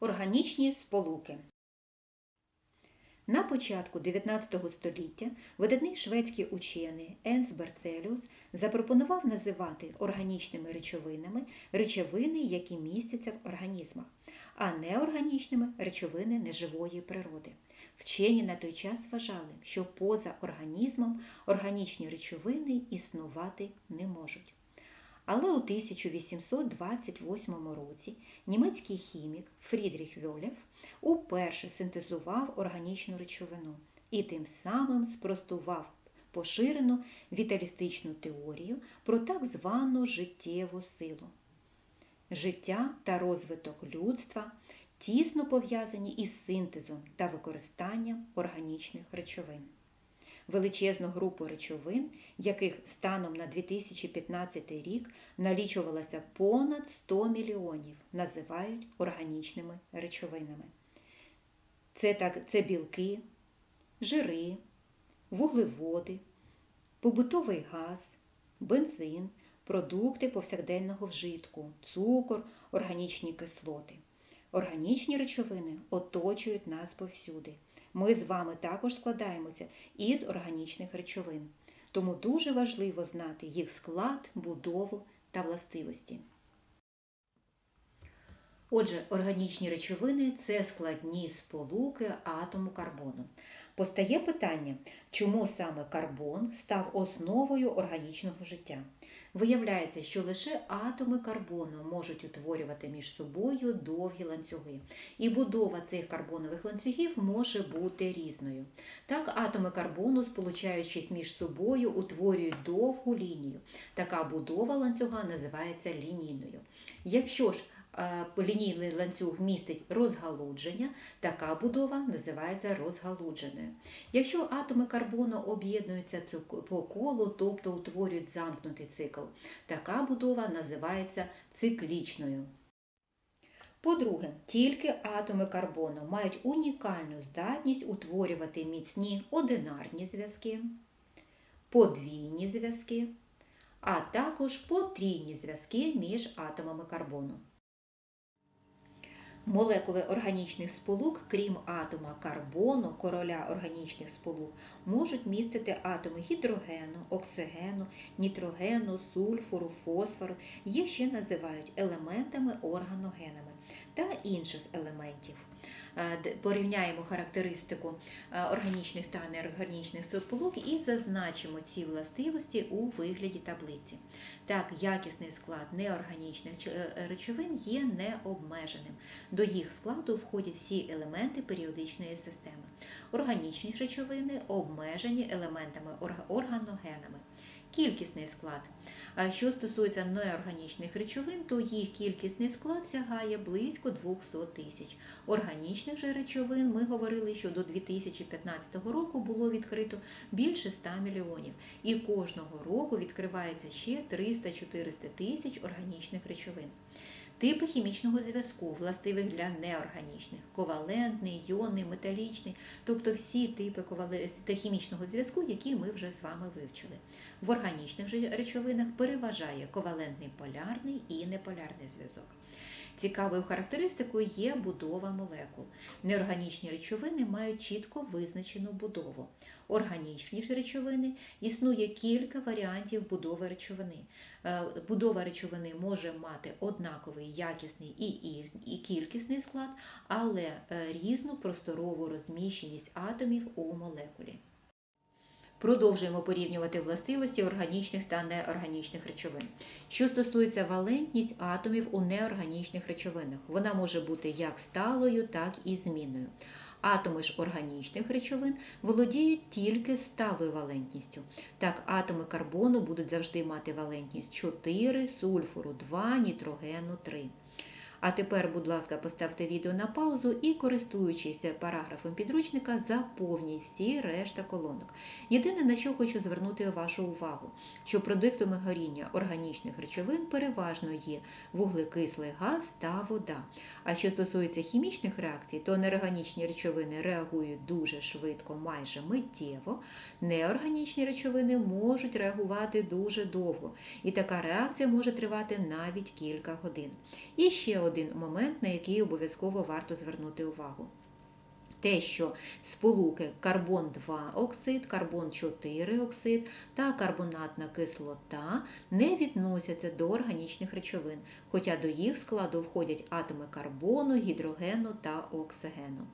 Органічні сполуки. На початку 19 століття видатний шведський учений Енс Берцеліус запропонував називати органічними речовинами речовини, які містяться в організмах, а неорганічними речовини неживої природи. Вчені на той час вважали, що поза організмом органічні речовини існувати не можуть. Але у 1828 році німецький хімік Фрідріх Вьолєв уперше синтезував органічну речовину і тим самим спростував поширену віталістичну теорію про так звану життєву силу. Життя та розвиток людства тісно пов'язані із синтезом та використанням органічних речовин величезну групу речовин, яких станом на 2015 рік налічувалося понад 100 мільйонів, називають органічними речовинами. Це, так, це білки, жири, вуглеводи, побутовий газ, бензин, продукти повсякденного вжитку, цукор, органічні кислоти. Органічні речовини оточують нас повсюди. Ми з вами також складаємося із органічних речовин. Тому дуже важливо знати їх склад, будову та властивості. Отже, органічні речовини це складні сполуки атому карбону. Постає питання, чому саме карбон став основою органічного життя? Виявляється, що лише атоми карбону можуть утворювати між собою довгі ланцюги, і будова цих карбонових ланцюгів може бути різною. Так, атоми карбону, сполучаючись між собою, утворюють довгу лінію. Така будова ланцюга називається лінійною. Якщо ж лінійний ланцюг містить розгалудження, така будова називається розгалудженою. Якщо атоми карбону об'єднуються по колу, тобто утворюють замкнутий цикл, така будова називається циклічною. По-друге, тільки атоми карбону мають унікальну здатність утворювати міцні одинарні зв'язки, подвійні зв'язки, а також потрійні зв'язки між атомами карбону. Молекули органічних сполук, крім атома карбону, короля органічних сполук, можуть містити атоми гідрогену, оксигену, нітрогену, сульфуру, фосфору, їх ще називають елементами органогенами та інших елементів. Порівняємо характеристику органічних та неорганічних сполук і зазначимо ці властивості у вигляді таблиці. Так, якісний склад неорганічних е, речовин є необмеженим. До їх складу входять всі елементи періодичної системи. Органічні речовини обмежені елементами органогенами. Кількісний склад. А що стосується неорганічних речовин, то їх кількісний склад сягає близько 200 тисяч. Органічних же речовин ми говорили, що до 2015 року було відкрито більше 100 мільйонів. І кожного року відкривається ще 300-400 тисяч органічних речовин. Типи хімічного зв'язку, властивих для неорганічних, ковалентний, йонний, металічний, тобто всі типи хімічного зв'язку, які ми вже з вами вивчили. В органічних речовинах переважає ковалентний полярний і неполярний зв'язок. Цікавою характеристикою є будова молекул. Неорганічні речовини мають чітко визначену будову. Органічні ж речовини існує кілька варіантів будови речовини. Е, будова речовини може мати однаковий якісний і, кількісний склад, але е, різну просторову розміщеність атомів у молекулі. Продовжуємо порівнювати властивості органічних та неорганічних речовин. Що стосується валентність атомів у неорганічних речовинах, вона може бути як сталою, так і змінною. Атоми ж органічних речовин володіють тільки сталою валентністю. Так, атоми карбону будуть завжди мати валентність 4, сульфуру 2, нітрогену 3. А тепер, будь ласка, поставте відео на паузу і, користуючись параграфом підручника, заповніть всі решта колонок. Єдине, на що хочу звернути вашу увагу, що продуктами горіння органічних речовин переважно є вуглекислий газ та вода. А що стосується хімічних реакцій, то неорганічні речовини реагують дуже швидко, майже миттєво. Неорганічні речовини можуть реагувати дуже довго, і така реакція може тривати навіть кілька годин. І ще один момент, на який обов'язково варто звернути увагу. Те, що сполуки карбон 2 оксид, карбон 4 оксид та карбонатна кислота не відносяться до органічних речовин, хоча до їх складу входять атоми карбону, гідрогену та оксигену.